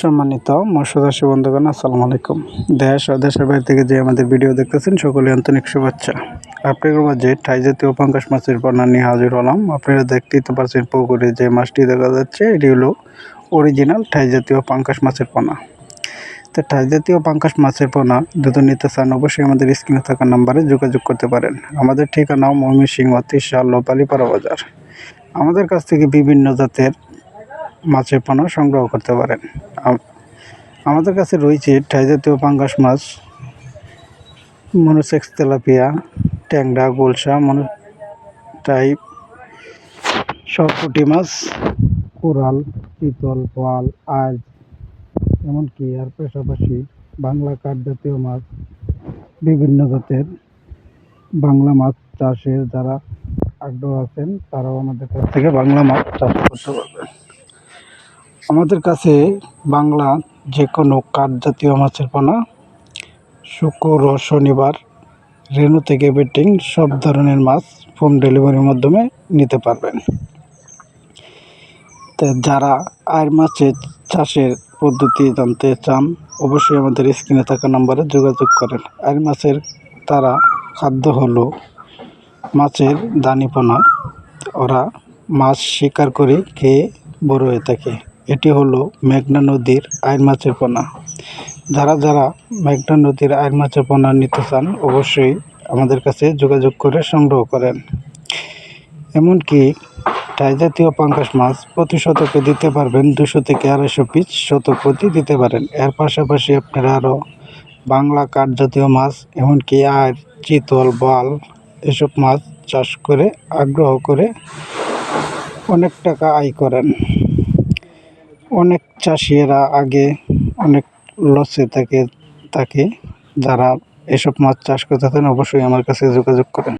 সম্মানিত মৎস্যচাষী বন্ধুগণ, আসসালামু আলাইকুম। দেশ ও দেশের বাইরে থেকে যে আমাদের ভিডিও দেখতেছেন সকলে আন্তরিক শুভেচ্ছা। আপনাদের মাঝে ঠাই জাতীয় পাঙ্কাশ মাছের বর্ণনা নিয়ে হাজির হলাম। আপনারা দেখতেই তো পারছেন পুকুরে যে মাছটি দেখা যাচ্ছে, এটি হলো অরিজিনাল ঠাই জাতীয় পাঙ্কাশ মাছের পোনা। তো ঠাই জাতীয় পাঙ্কাশ মাছের পোনা দুটো নিতে চান অবশ্যই আমাদের স্ক্রিনে থাকা নাম্বারে যোগাযোগ করতে পারেন। আমাদের ঠিকানা ময়মনসিংহ, তিরশাল লোপালিপাড়া বাজার। আমাদের কাছ থেকে বিভিন্ন জাতের মাছের পোনা সংগ্রহ করতে পারেন। আমাদের কাছে রয়েছে ঠাই জাতীয় পাঙ্গাস মাছ, মনোসেক্স তেলাপিয়া, ট্যাংরা, গোলসা, মনো টাইপ সব পুঁটি মাছ, কোরাল চিতল পাল আজ, এমনকি আর পাশাপাশি বাংলা কাঠ জাতীয় মাছ বিভিন্ন জাতের বাংলা মাছ চাষের যারা আগ্রহ আছেন, তারাও আমাদের কাছ থেকে বাংলা মাছ চাষ করতে পারবেন। আমাদের কাছে বাংলা যে কোনো কাঠ জাতীয় মাছের পোনা, শুক্র ও শনিবার রেনু থেকে বেটিং, সব ধরনের মাছ হোম ডেলিভারির মাধ্যমে নিতে পারবেন। তো যারা আর মাছের চাষের পদ্ধতি জানতে চান, অবশ্যই আমাদের স্ক্রিনে থাকা নম্বরে যোগাযোগ করেন। আর মাছের তারা খাদ্য হলো মাছের দানিপনা ওরা মাছ শিকার করে খেয়ে বড় হয়ে থাকে। এটি হলো মেঘনা নদীর আইন মাছের পোনা। যারা যারা মেঘনা নদীর আইন মাছের পোনা নিতে চান, অবশ্যই আমাদের কাছে যোগাযোগ করে সংগ্রহ করেন। এমনকি টাই জাতীয় পাঙ্কাশ মাছ প্রতি শতকে দিতে পারবেন দুশো থেকে আড়াইশো পিস শতক প্রতি দিতে পারেন। এর পাশাপাশি আপনারা আরও বাংলা কাঠ জাতীয় মাছ, এমনকি আর চিতল, বাল এসব মাছ চাষ করে, আগ্রহ করে অনেক টাকা আয় করেন। অনেক চাষিরা আগে অনেক লসে থাকে থাকে। যারা এসব মাছ চাষ করতে থাকেন, অবশ্যই আমার কাছে যোগাযোগ করেন।